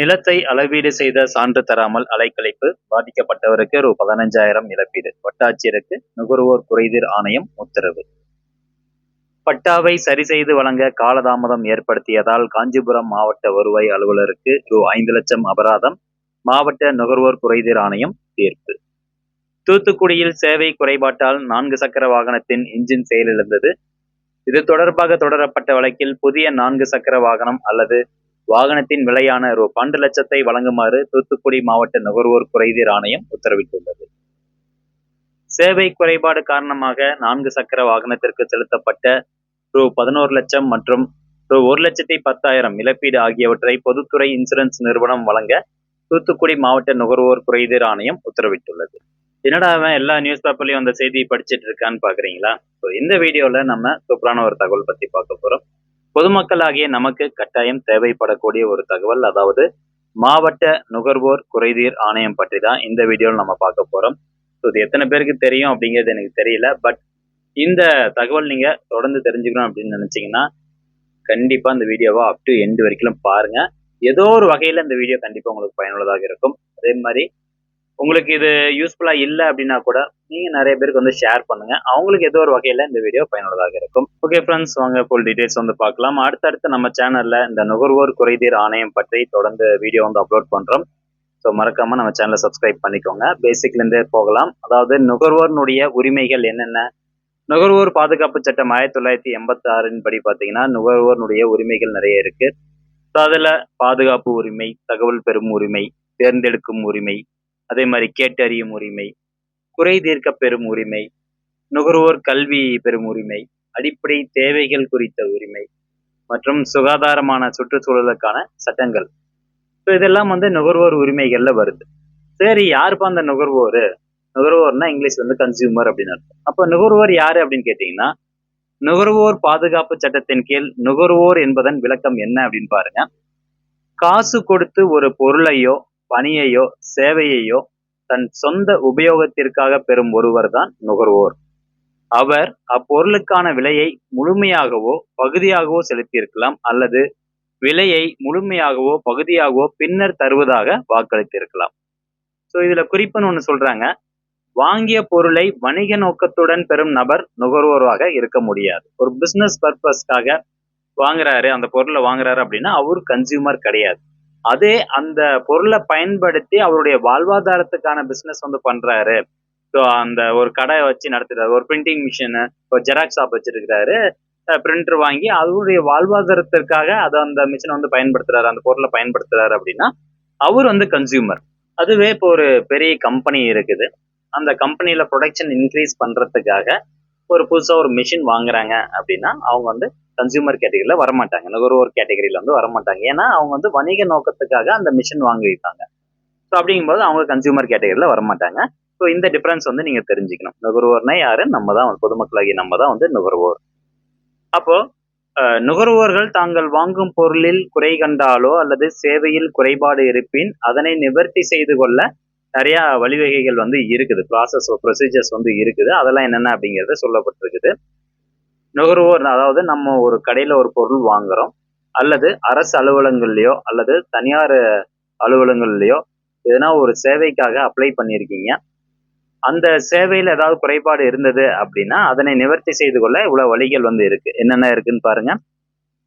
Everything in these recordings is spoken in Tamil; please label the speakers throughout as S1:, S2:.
S1: நிலத்தை அளவீடு செய்த சான்று தராமல் அலைக்கழிப்பு பாதிக்கப்பட்டவருக்கு ரூ பதினஞ்சாயிரம் இழப்பீடு. வட்டாட்சியருக்கு நுகர்வோர் குறைதீர் ஆணையம் உத்தரவு. பட்டாவை சரி செய்து வழங்க காலதாமதம் ஏற்படுத்தியதால் காஞ்சிபுரம் மாவட்ட வருவாய் அலுவலருக்கு ரூ ஐந்து லட்சம் அபராதம் மாவட்ட நுகர்வோர் குறைதீர் ஆணையம் தீர்ப்பு. தூத்துக்குடியில் சேவை குறைபாட்டால் நான்கு சக்கர வாகனத்தின் இன்ஜின் செயலிழந்தது. இது தொடர்பாக தொடரப்பட்ட வழக்கில் புதிய நான்கு சக்கர வாகனம் அல்லது வாகனத்தின் விலையான ரூ பன்னெண்டு லட்சத்தை வழங்குமாறு தூத்துக்குடி மாவட்ட நுகர்வோர் குறைதீர் ஆணையம் உத்தரவிட்டுள்ளது. சேவை குறைபாடு காரணமாக நான்கு சக்கர வாகனத்திற்கு செலுத்தப்பட்ட ரூ பதினோரு லட்சம் மற்றும் ரூ ஒரு லட்சத்தி பத்தாயிரம் இழப்பீடு ஆகியவற்றை பொதுத்துறை இன்சூரன்ஸ் நிறுவனம் வழங்க தூத்துக்குடி மாவட்ட நுகர்வோர் குறைதீர் ஆணையம் உத்தரவிட்டுள்ளது. என்னடா அவன் எல்லா நியூஸ் பேப்பர்லயும் அந்த செய்தியை படிச்சிட்டு இருக்கான்னு பாக்குறீங்களா? ஸோ இந்த வீடியோல நம்ம சூப்பரான ஒரு தகவல் பத்தி பார்க்க போறோம். பொதுமக்களாகிய நமக்கு கட்டாயம் தேவைப்படக்கூடிய ஒரு தகவல் அதாவது மாவட்ட நுகர்வோர் குறைதீர் ஆணையம் பற்றி தான் இந்த வீடியோவில் நம்ம பார்க்க போறோம். ஸோ இது எத்தனை பேருக்கு தெரியும் அப்படிங்கிறது எனக்கு தெரியல. பட் இந்த தகவல் நீங்க தொடர்ந்து தெரிஞ்சுக்கணும் அப்படின்னு நினைச்சீங்கன்னா கண்டிப்பா இந்த வீடியோவை அப் டு எண்டு வரைக்கும் பாருங்க. ஏதோ ஒரு வகையில இந்த வீடியோ கண்டிப்பா உங்களுக்கு பயனுள்ளதாக இருக்கும். அதே மாதிரி உங்களுக்கு இது யூஸ்ஃபுல்லா இல்லை அப்படின்னா கூட நீங்க நிறைய பேருக்கு வந்து ஷேர் பண்ணுங்க. அவங்களுக்கு ஏதோ ஒரு வகையில இந்த வீடியோ பயனுள்ளதாக இருக்கும். ஓகே ஃப்ரெண்ட்ஸ் வாங்க ஃபுல் டீடைல்ஸ் வந்து பார்க்கலாம். அடுத்தடுத்து நம்ம சேனல்ல இந்த நுகர்வோர் குறைதீர் ஆணையம் பற்றி தொடர்ந்து வீடியோ வந்து அப்லோட் பண்றோம். ஸோ மறக்காம நம்ம சேனலை சப்ஸ்கிரைப் பண்ணிக்கோங்க. பேசிக்லேருந்தே போகலாம். அதாவது நுகர்வோர்னுடைய உரிமைகள் என்னென்ன? நுகர்வோர் பாதுகாப்பு சட்டம் ஆயிரத்தி தொள்ளாயிரத்தி எண்பத்தி ஆறின் படி பார்த்தீங்கன்னா நுகர்வோர்னுடைய உரிமைகள் நிறைய இருக்கு. ஸோ அதில் பாதுகாப்பு உரிமை தகவல் பெறும் உரிமை தேர்ந்தெடுக்கும் உரிமை அதே மாதிரி கேட்டறியும் உரிமை குறை தீர்க்க பெறும் உரிமை நுகர்வோர் கல்வி பெறும் உரிமை அடிப்படை தேவைகள் குறித்த உரிமை மற்றும் சுகாதாரமான சுற்றுச்சூழலுக்கான சட்டங்கள். ஸோ இதெல்லாம் வந்து நுகர்வோர் உரிமைகள்ல வருது. சரி யாருப்பா அந்த நுகர்வோர்? நுகர்வோர்னா இங்கிலீஷ் வந்து கன்சியூமர் அப்படின்னு அர்த்தம். அப்போ நுகர்வோர் யாரு அப்படின்னு கேட்டீங்கன்னா நுகர்வோர் பாதுகாப்பு சட்டத்தின் கீழ் நுகர்வோர் என்பதன் விளக்கம் என்ன அப்படின்னு பாருங்க. காசு கொடுத்து ஒரு பொருளையோ பணியையோ சேவையையோ தன் சொந்த உபயோகத்திற்காக பெறும் ஒருவர் தான் நுகர்வோர். அவர் அப்பொருளுக்கான விலையை முழுமையாகவோ பகுதியாகவோ செலுத்தியிருக்கலாம் அல்லது விலையை முழுமையாகவோ பகுதியாகவோ பின்னர் தருவதாக வாக்களித்திருக்கலாம். ஸோ இதுல குறிப்புன்னு ஒன்று சொல்றாங்க. வாங்கிய பொருளை வணிக நோக்கத்துடன் பெறும் நபர் நுகர்வோராக இருக்க முடியாது. ஒரு பிசினஸ் பர்பஸ்க்காக வாங்குறாரு அந்த பொருளை வாங்குறாரு அப்படின்னா அவர் கன்சியூமர் கிடையாது. அதே அந்த பொருளை பயன்படுத்தி அவருடைய வாழ்வாதாரத்துக்கான பிசினஸ் வந்து பண்றாரு. ஸோ அந்த ஒரு கடை வச்சு நடத்துறாரு. ஒரு பிரிண்டிங் மிஷினு ஒரு ஜெராக்ஸ் ஷாப் வச்சிருக்கிறாரு. பிரிண்டர் வாங்கி அவருடைய வாழ்வாதாரத்திற்காக அதை அந்த மிஷினை வந்து பயன்படுத்துறாரு. அந்த பொருளை பயன்படுத்துறாரு அப்படின்னா அவர் வந்து கன்சியூமர் அதுவே இப்போ ஒரு பெரிய கம்பெனி இருக்குது. அந்த கம்பெனியில ப்ரொடக்ஷன் இன்க்ரீஸ் பண்றதுக்காக ஒரு புதுசாக ஒரு மிஷின் வாங்குறாங்க அப்படின்னா அவங்க வந்து கன்சியூமர் கேட்டகரியில் வரமாட்டாங்க. நுகர்வோர் கேட்டகரியில் வந்து வரமாட்டாங்க. ஏன்னா அவங்க வந்து வணிக நோக்கத்துக்காக அந்த மிஷின் வாங்கியிருக்காங்க ஸோ அப்படிங்கும்போது அவங்க கன்சியூமர் கேட்டகரியில் வரமாட்டாங்க. ஸோ இந்த டிஃப்ரென்ஸ் வந்து நீங்கள் தெரிஞ்சுக்கணும். நுகர்வோர்னா யாரு? நம்ம தான் பொதுமக்களாகி நம்ம தான் வந்து நுகர்வோர். அப்போ நுகர்வோர்கள் தாங்கள் வாங்கும் பொருளில் குறை கண்டாலோ அல்லது சேவையில் குறைபாடு இருப்பின் அதனை நிவர்த்தி செய்து கொள்ள நிறைய வழிவகைகள் வந்து இருக்குது. ப்ராசஸ் ப்ரொசீஜர்ஸ் வந்து இருக்குது. அதெல்லாம் என்னென்ன அப்படிங்கிறத சொல்லப்பட்டிருக்குது. நுகர்வோர் அதாவது நம்ம ஒரு கடையில் ஒரு பொருள் வாங்குறோம். அல்லது அரசு அலுவலகங்கள்லையோ அல்லது தனியார் அலுவலகங்கள்லையோ எதனா ஒரு சேவைக்காக அப்ளை பண்ணியிருக்கீங்க. அந்த சேவையில் ஏதாவது குறைபாடு இருந்தது அப்படின்னா அதனை நிவர்த்தி செய்து கொள்ள இவ்வளோ வழிகள் வந்து இருக்கு. என்னென்ன இருக்குன்னு பாருங்க.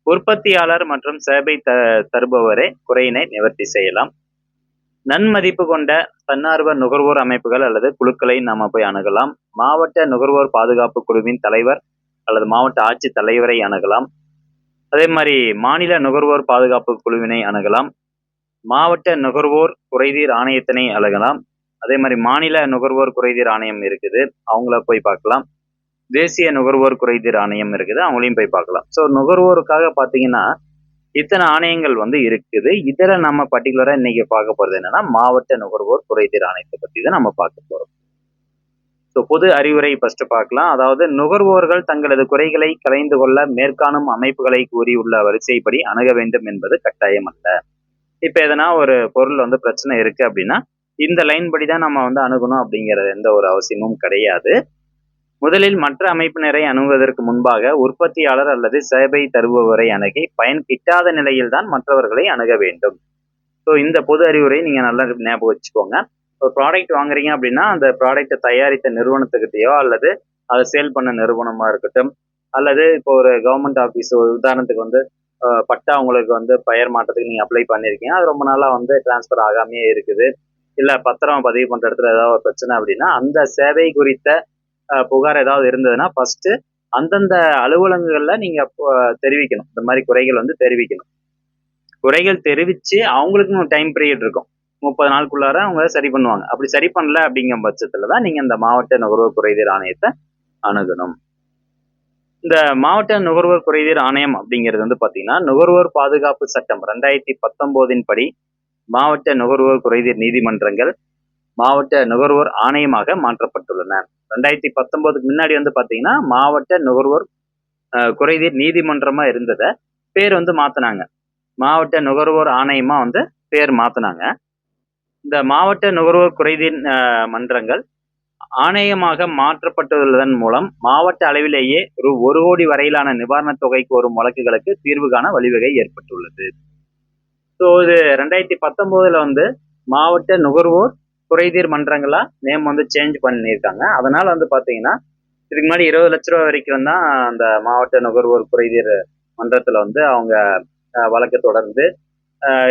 S1: உற்பத்தியாளர் மற்றும் சேவை த தருபவரே குறையினை நிவர்த்தி செய்யலாம். நன்மதிப்பு கொண்ட தன்னார்வ நுகர்வோர் அமைப்புகள் அல்லது குழுக்களை நாம போய் அணுகலாம். மாவட்ட நுகர்வோர் பாதுகாப்பு குழுவின் தலைவர் அல்லது மாவட்ட ஆட்சி தலைவரை அணுகலாம். அதே மாதிரி மாநில நுகர்வோர் பாதுகாப்பு குழுவினை அணுகலாம். மாவட்ட நுகர்வோர் குறைதீர் ஆணையத்தினை அணுகலாம். அதே மாதிரி மாநில நுகர்வோர் குறைதீர் ஆணையம் இருக்குது அவங்கள போய் பார்க்கலாம். தேசிய நுகர்வோர் குறைதீர் ஆணையம் இருக்குது அவங்களையும் போய் பார்க்கலாம். ஸோ நுகர்வோருக்காக பார்த்தீங்கன்னா இத்தனை ஆணையங்கள் வந்து இருக்குது. இதில் நம்ம பர்டிகுலராக இன்னைக்கு பார்க்க போகிறது என்னன்னா மாவட்ட நுகர்வோர் குறைதீர் ஆணையத்தை பற்றி தான் நம்ம பார்க்க போகிறோம் ஸோ பொது அறிவுரை ஃபர்ஸ்ட் பார்க்கலாம். அதாவது நுகர்வோர்கள் தங்களது குறைகளை கலைந்து கொள்ள மேற்காணும் அமைப்புகளை கூறியுள்ள வரிசைப்படி அணுக வேண்டும் என்பது கட்டாயம் அல்ல. இப்போ எதனா ஒரு பொருள் வந்து பிரச்சனை இருக்கு அப்படின்னா இந்த லைன் படி தான் நம்ம வந்து அணுகணும் அப்படிங்கிறது எந்த ஒரு அவசியமும் கிடையாது. முதலில் மற்ற அமைப்பினரை அணுகுவதற்கு முன்பாக உற்பத்தியாளர் அல்லது சேவை தருபவரை அணுகி பயன் கிட்டாத நிலையில்தான் மற்றவர்களை அணுக வேண்டும். ஸோ இந்த பொது அறிவுரை நீங்க நல்லா ஞாபகம் வச்சுக்கோங்க. ஒரு ப்ராடக்ட் வாங்குறீங்க அப்படின்னா அந்த ப்ராடக்ட்டை தயாரித்த நிறுவனத்துக்கிட்டேயோ அல்லது அதை சேல் பண்ண நிறுவனமா இருக்கட்டும். அல்லது இப்போ ஒரு கவர்மெண்ட் ஆஃபீஸ் உதாரணத்துக்கு வந்து பட்டா உங்களுக்கு வந்து பெயர் மாற்றத்துக்கு நீங்க அப்ளை பண்ணியிருக்கீங்க. அது ரொம்ப நாளாக வந்து டிரான்ஸ்ஃபர் ஆகாமையே இருக்குது. இல்லை பத்திரம் பதிவு பண்ணுற இடத்துல ஏதாவது ஒரு பிரச்சனை அப்படின்னா அந்த சேவை குறித்த புகார் ஏதாவது இருந்ததுன்னா ஃபர்ஸ்ட் அந்தந்த அலுவலகங்கள்ல நீங்க தெரிவிக்கணும். இந்த மாதிரி குறைகள் வந்து தெரிவிக்கணும். குறைகள் தெரிவிச்சு அவங்களுக்கும் டைம் பீரியட் இருக்கும். முப்பது நாளுக்குள்ளார அவங்க சரி பண்ணுவாங்க. அப்படி சரி பண்ணல அப்படிங்கும் பட்சத்துல தான் நீங்க இந்த மாவட்ட நுகர்வோர் குறைதீர் ஆணையத்தை அணுகணும். இந்த மாவட்ட நுகர்வோர் குறைதீர் ஆணையம் அப்படிங்கிறது வந்து பாத்தீங்கன்னா நுகர்வோர் பாதுகாப்பு சட்டம் ரெண்டாயிரத்தி பத்தொன்பதின் படி மாவட்ட நுகர்வோர் குறைதீர் நீதிமன்றங்கள் மாவட்ட நுகர்வோர் ஆணையமாக மாற்றப்பட்டுள்ளன. ரெண்டாயிரத்தி பத்தொன்பதுக்கு முன்னாடி வந்து பார்த்தீங்கன்னா மாவட்ட நுகர்வோர் குறைதீர் நீதிமன்றமாக இருந்ததை பேர் வந்து மாற்றினாங்க மாவட்ட நுகர்வோர் ஆணையமாக வந்து பேர் மாற்றினாங்க இந்த மாவட்ட நுகர்வோர் குறைதீர் அஹ், மன்றங்கள் ஆணையமாக மாற்றப்பட்டுள்ளதன் மூலம் மாவட்ட அளவிலேயே ஒரு ஒரு கோடி வரையிலான நிவாரணத் தொகை கோரும் வழக்குகளுக்கு தீர்வு காண வழிவகை ஏற்பட்டுள்ளது. ஸோ இது ரெண்டாயிரத்தி பத்தொம்போதில் வந்து மாவட்ட நுகர்வோர் குறைதீர் மன்றங்களா? நேம் வந்து சேஞ்ச் பண்ணியிருக்காங்க. அதனால வந்து பாத்தீங்கன்னா இதுக்கு முன்னாடி இருபது லட்ச ரூபா வரைக்கும் தான் அந்த மாவட்ட நுகர்வோர் குறைதீர் மன்றத்துல வந்து அவங்க வழக்கு தொடர்ந்து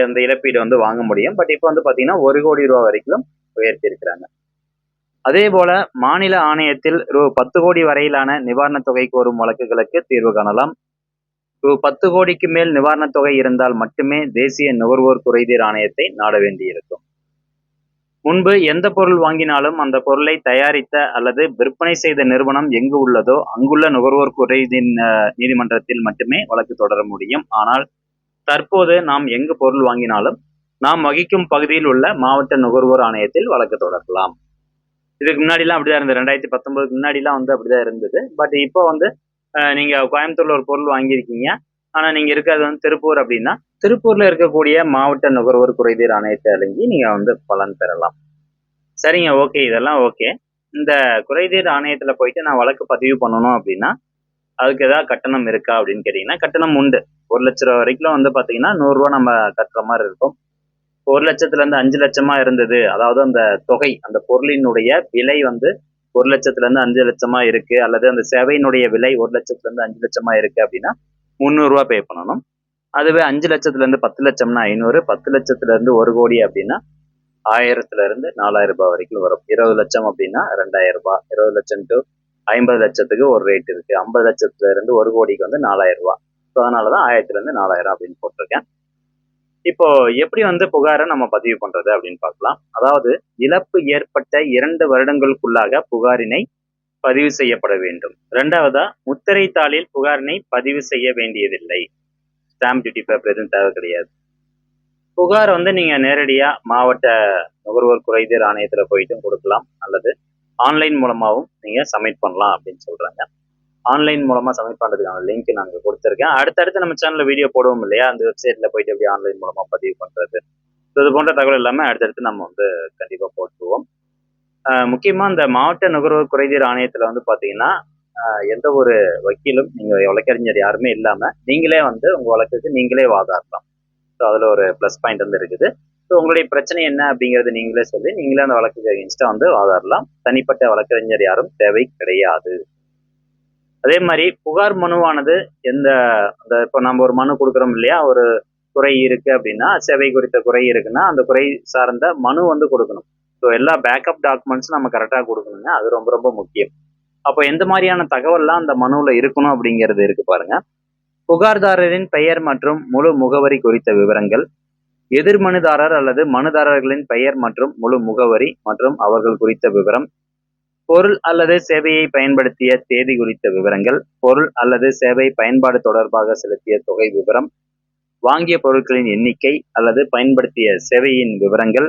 S1: அந்த இழப்பீடு வந்து வாங்க முடியும். பட் இப்போ வந்து பாத்தீங்கன்னா ஒரு கோடி ரூபா வரைக்கும் உயர்த்தி இருக்கிறாங்க அதே போல மாநில ஆணையத்தில் ரூ. பத்து கோடி வரையிலான நிவாரணத் தொகை கோரும் வழக்குகளுக்கு தீர்வு காணலாம். ரூ. பத்து கோடிக்கு மேல் நிவாரணத் தொகை இருந்தால் மட்டுமே தேசிய நுகர்வோர் குறைதீர் ஆணையத்தை நாட வேண்டியிருக்கும். முன்பு எந்த பொருள் வாங்கினாலும் அந்த பொருளை தயாரித்த அல்லது விற்பனை செய்த நிறுவனம் எங்கு உள்ளதோ அங்குள்ள நுகர்வோர் குறைதின் நீதிமன்றத்தில் மட்டுமே வழக்கு தொடர முடியும். ஆனால் தற்போது நாம் எங்கு பொருள் வாங்கினாலும் நாம் வகிக்கும் பகுதியில் உள்ள மாவட்ட நுகர்வோர் ஆணையத்தில் வழக்கு தொடரலாம். இதுக்கு முன்னாடிலாம் அப்படிதான் இருந்தது. ரெண்டாயிரத்தி பத்தொன்பதுக்கு முன்னாடிலாம் வந்து அப்படிதான் இருந்தது. பட் இப்போ வந்து அஹ், நீங்க கோயம்புத்தூர்ல ஒரு பொருள் வாங்கியிருக்கீங்க. ஆனா நீங்க இருக்கிறது வந்து திருப்பூர் அப்படின்னா திருப்பூர்ல இருக்கக்கூடிய மாவட்ட நுகர்வோர் குறைதீர் ஆணையத்தை அணுகி நீங்க வந்து பலன் பெறலாம். சரிங்க ஓகே இதெல்லாம் ஓகே இந்த குறைதீர் ஆணையத்துல போயிட்டு நான் வழக்கு பதிவு பண்ணணும் அப்படின்னா அதுக்கு ஏதாவது கட்டணம் இருக்கா அப்படின்னு கேட்டீங்கன்னா கட்டணம் உண்டு. ஒரு லட்ச ரூபா வரைக்கும் வந்து பாத்தீங்கன்னா நூறு ரூபா நம்ம கட்டுற மாதிரி இருக்கும். ஒரு லட்சத்துல இருந்து அஞ்சு லட்சமா இருந்தது. அதாவது அந்த தொகை அந்த பொருளினுடைய விலை வந்து ஒரு லட்சத்துல இருந்து அஞ்சு லட்சமா இருக்கு. அல்லது அந்த சேவையினுடைய விலை ஒரு லட்சத்துல இருந்து அஞ்சு லட்சமா இருக்கு அப்படின்னா முந்நூறு பே பண்ணணும். அதுவே அஞ்சு லட்சத்துல இருந்து பத்து லட்சம்னா ஐநூறு பத்து லட்சத்துல இருந்து ஒரு கோடி அப்படின்னா ஆயிரத்துல இருந்து நாலாயிரம் ரூபாய் வரைக்கும் வரும். இருபது லட்சம் அப்படின்னா ரெண்டாயிரம் ரூபாய். இருபது லட்சம் டு ஐம்பது லட்சத்துக்கு ஒரு ரேட் இருக்கு. ஐம்பது லட்சத்துல இருந்து ஒரு கோடிக்கு வந்து நாலாயிரம் ரூபாய். ஸோ அதனாலதான் ஆயிரத்துல இருந்து நாலாயிரம் அப்படின்னு போட்டிருக்கேன். இப்போ எப்படி வந்து புகாரை நம்ம பதிவு பண்றது அப்படின்னு பார்க்கலாம். அதாவது இழப்பு ஏற்பட்ட இரண்டு வருடங்களுக்குள்ளாக புகாரினை பதிவு செய்யப்பட வேண்டும். இரண்டாவதா முத்திரை தாளில் புகாரினை பதிவு செய்ய வேண்டியதில்லை. ஸ்டாம்ப் டியூட்டி பேப்பர் எதுவும் தேவை கிடையாது. புகார் வந்து நீங்கள் நேரடியாக மாவட்ட நுகர்வோர் குறைதீர் ஆணையத்தில் போயிட்டும் கொடுக்கலாம். அல்லது ஆன்லைன் மூலமாகவும் நீங்கள் சப்மிட் பண்ணலாம் அப்படின்னு சொல்கிறாங்க ஆன்லைன் மூலமாக சப்மிட் பண்ணுறதுக்கான லிங்க் நாங்கள் கொடுத்துருக்கேன். அடுத்தடுத்து நம்ம சேனலில் வீடியோ போடுவோம் இல்லையா? அந்த வெப்சைட்டில் போயிட்டு எப்படி ஆன்லைன் மூலமாக பதிவு பண்ணுறது ஸோ இது போன்ற தகவல் எல்லாமே அடுத்தடுத்து நம்ம வந்து கண்டிப்பாக போட்டுருவோம். முக்கியமாக இந்த மாவட்ட நுகர்வோர் குறைதீர் ஆணையத்தில் வந்து பார்த்தீங்கன்னா எந்த ஒரு வக்கீலும் நீங்க வழக்கறிஞர் யாருமே இல்லாம நீங்களே வந்து உங்க வழக்குக்கு நீங்களே வாதாடலாம். ஸோ அதுல ஒரு ப்ளஸ் பாயிண்ட் வந்து இருக்குது. ஸோ உங்களுடைய பிரச்சனை என்ன அப்படிங்கறது நீங்களே சொல்லி நீங்களே அந்த வழக்குக்கு அகேன்ஸ்டா வந்து வாதாடலாம். தனிப்பட்ட வழக்கறிஞர் யாரும் தேவை கிடையாது. அதே மாதிரி புகார் மனுவானது எந்த அந்த இப்போ நம்ம ஒரு மனு கொடுக்குறோம் இல்லையா? ஒரு குறை இருக்கு அப்படின்னா சேவை குறித்த குறை இருக்குன்னா அந்த குறை சார்ந்த மனு வந்து கொடுக்கணும். ஸோ எல்லா பேக்கப் டாக்குமெண்ட்ஸும் நம்ம கரெக்டாக கொடுக்கணுங்க அது ரொம்ப ரொம்ப முக்கியம். அப்போ எந்த மாதிரியான தகவல்லாம் அந்த மனுவில் இருக்கணும் அப்படிங்கிறது இருக்கு பாருங்க. புகார்தாரரின் பெயர் மற்றும் முழு முகவரி குறித்த விவரங்கள் எதிர்மனுதாரர் அல்லது மனுதாரர்களின் பெயர் மற்றும் முழு முகவரி மற்றும் அவர்கள் குறித்த விவரம் பொருள் அல்லது சேவையை பயன்படுத்திய தேதி குறித்த விவரங்கள் பொருள் அல்லது சேவை பயன்பாடு தொடர்பாக செலுத்திய தொகை விவரம் வாங்கிய பொருட்களின் எண்ணிக்கை அல்லது பயன்படுத்திய சேவையின் விவரங்கள்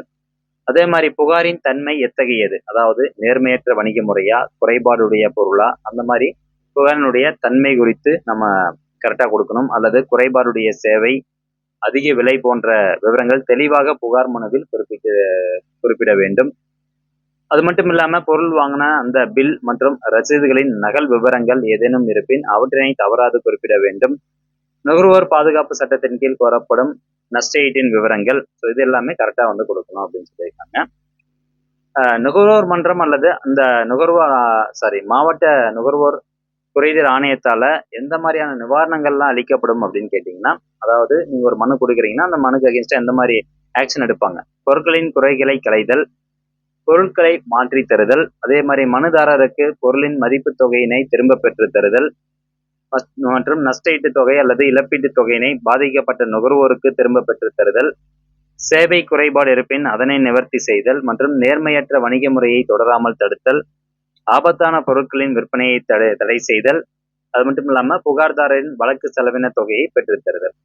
S1: அதே மாதிரி புகாரின் தன்மை எத்தகையது? அதாவது நேர்மையற்ற வணிக முறையா குறைபாடுடைய பொருளா? அந்த மாதிரி புகாரினுடைய தன்மை குறித்து நம்ம கரெக்டாக கொடுக்கணும். அல்லது குறைபாடுடைய சேவை அதிக விலை போன்ற விவரங்கள் தெளிவாக புகார் மனுவில் குறிப்பிட்டு குறிப்பிட வேண்டும். அது மட்டும் இல்லாமல் பொருள் வாங்கின அந்த பில் மற்றும் ரசீதுகளின் நகல் விவரங்கள் ஏதேனும் இருப்பின் அவற்றினை தவறாது குறிப்பிட வேண்டும். நுகர்வோர் பாதுகாப்பு சட்டத்தின் கீழ் கோரப்படும் நஷ்டஈட்டின் விவரங்கள். ஸோ இது எல்லாமே கரெக்டாக வந்து கொடுக்கணும் அப்படின்னு சொல்லியிருக்காங்க. நுகர்வோர் மன்றம் அல்லது அந்த நுகர்வோர் சாரி மாவட்ட நுகர்வோர் குறைதீர் ஆணையத்தால எந்த மாதிரியான நிவாரணங்கள்லாம் அளிக்கப்படும் அப்படின்னு கேட்டிங்கன்னா அதாவது நீங்கள் ஒரு மனு கொடுக்குறீங்கன்னா அந்த மனுக்கு அகேன்ஸ்டாக எந்த மாதிரி ஆக்ஷன் எடுப்பாங்க? பொருட்களின் குறைகளை களைதல் பொருட்களை மாற்றி தருதல் அதே மாதிரி மனுதாரருக்கு பொருளின் மதிப்பு தொகையினை திரும்ப பெற்று தருதல் மஸ்- மற்றும் நஷ்டஈட்டு தொகை அல்லது இழப்பீட்டு தொகையினை பாதிக்கப்பட்ட நுகர்வோருக்கு திரும்ப பெற்றுத் தருதல் சேவை குறைபாடு இருப்பின் அதனை நிவர்த்தி செய்தல் மற்றும் நேர்மையற்ற வணிக முறையை தொடராமல் தடுத்தல் ஆபத்தான பொருட்களின் விற்பனையை தடை தடை செய்தல் அது மட்டும் இல்லாம புகார்தாரரின் வழக்கு செலவின தொகையை பெற்றுத்தருதல்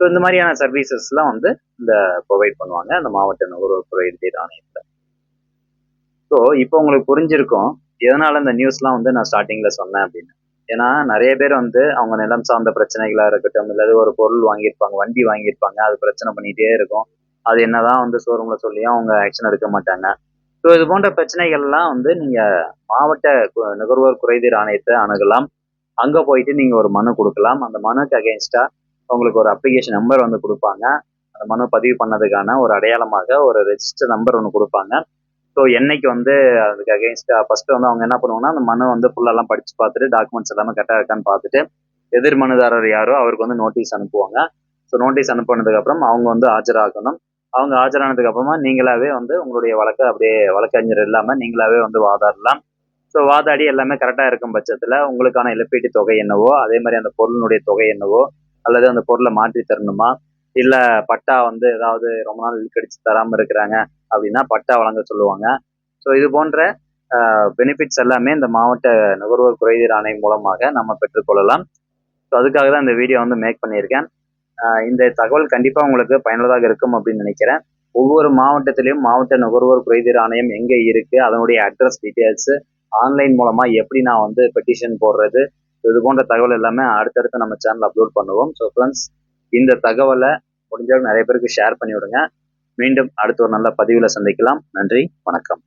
S1: ஸோ இந்த மாதிரியான சர்வீசஸ்லாம் வந்து இந்த ப்ரொவைட் பண்ணுவாங்க அந்த மாவட்ட நுகர்வோர் குறைதீர் ஆணையத்தில் ஸோ இப்போ உங்களுக்கு புரிஞ்சிருக்கும் எதனால இந்த நியூஸ்லாம் வந்து நான் ஸ்டார்டிங்ல சொன்னேன் அப்படின்னு. ஏன்னா நிறைய பேர் வந்து அவங்க நிலம் சார்ந்த பிரச்சனைகளாக இருக்கட்டும் இல்லாத ஒரு பொருள் வாங்கியிருப்பாங்க வண்டி வாங்கியிருப்பாங்க அது பிரச்சனை பண்ணிகிட்டே இருக்கும். அது என்னதான் வந்து ஷோரூம்ல சொல்லியும் அவங்க ஆக்ஷன் எடுக்க மாட்டாங்க. ஸோ இது போன்ற பிரச்சனைகள்லாம் வந்து நீங்கள் மாவட்ட நுகர்வோர் குறைதீர் ஆணையத்தை அணுகலாம். அங்கே போயிட்டு நீங்கள் ஒரு மனு கொடுக்கலாம். அந்த மனுக்கு அகேன்ஸ்டாக உங்களுக்கு ஒரு அப்ளிகேஷன் நம்பர் வந்து கொடுப்பாங்க. அந்த மனு பதிவு பண்ணதுக்கான ஒரு அடையாளமாக ஒரு ரெஜிஸ்டர் நம்பர் ஒன்று கொடுப்பாங்க. ஸோ என்னைக்கு வந்து அதுக்கு அகேன்ஸ்டா ஃபர்ஸ்ட் வந்து அவங்க என்ன பண்ணுவாங்கன்னா அந்த மனு வந்து ஃபுல்லாலாம் படிச்சு பார்த்துட்டு டாக்குமெண்ட்ஸ் எல்லாமே கரெக்டாக இருக்கான்னு பார்த்துட்டு எதிர் மனுதாரர் யாரோ அவருக்கு வந்து நோட்டீஸ் அனுப்புவாங்க. ஸோ நோட்டீஸ் அனுப்பினதுக்கப்புறம் அவங்க வந்து ஆஜராகணும். அவங்க ஆஜரானதுக்கு அப்புறமா நீங்களாவே வந்து உங்களுடைய வழக்கை அப்படியே வழக்கறிஞர் இல்லாமல் நீங்களாவே வந்து வாதாடலாம். ஸோ வாதாடி எல்லாமே கரெக்டாக இருக்கும் பட்சத்தில் உங்களுக்கான இழப்பீட்டு தொகை என்னவோ அதே மாதிரி அந்த பொருளினுடைய தொகை என்னவோ அல்லது அந்த பொருளை மாற்றி தரணுமா? இல்லை பட்டா வந்து ஏதாவது ரொம்ப நாள் இழுக்கடிச்சு தராமல் இருக்கிறாங்க. அப்படின்னா பட்டா வழங்க சொல்லுவாங்க. ஸோ இது போன்ற பெனிஃபிட்ஸ் எல்லாமே இந்த மாவட்ட நுகர்வோர் குறைதீர் ஆணையம் மூலமாக நம்ம பெற்றுக்கொள்ளலாம் ஸோ அதுக்காக தான் இந்த வீடியோ வந்து மேக் பண்ணியிருக்கேன். இந்த தகவல் கண்டிப்பாக உங்களுக்கு பயனுள்ளதாக இருக்கும் அப்படின்னு நினைக்கிறேன். ஒவ்வொரு மாவட்டத்திலையும் மாவட்ட நுகர்வோர் குறைதீர் ஆணையம் எங்கே இருக்கு அதனுடைய அட்ரஸ் டீட்டெயில்ஸ் ஆன்லைன் மூலமாக எப்படி நான் வந்து பெட்டிஷன் போடுறது இது போன்ற தகவல் எல்லாமே அடுத்தடுத்து நம்ம சேனல் அப்லோட் பண்ணுவோம். ஸோ ஃப்ரெண்ட்ஸ் இந்த தகவலை முடிஞ்ச அளவுக்கு நிறைய பேருக்கு ஷேர் பண்ணி விடுங்க மீண்டும் அடுத்த ஒரு நல்ல பதிவில் சந்திக்கலாம். நன்றி வணக்கம்.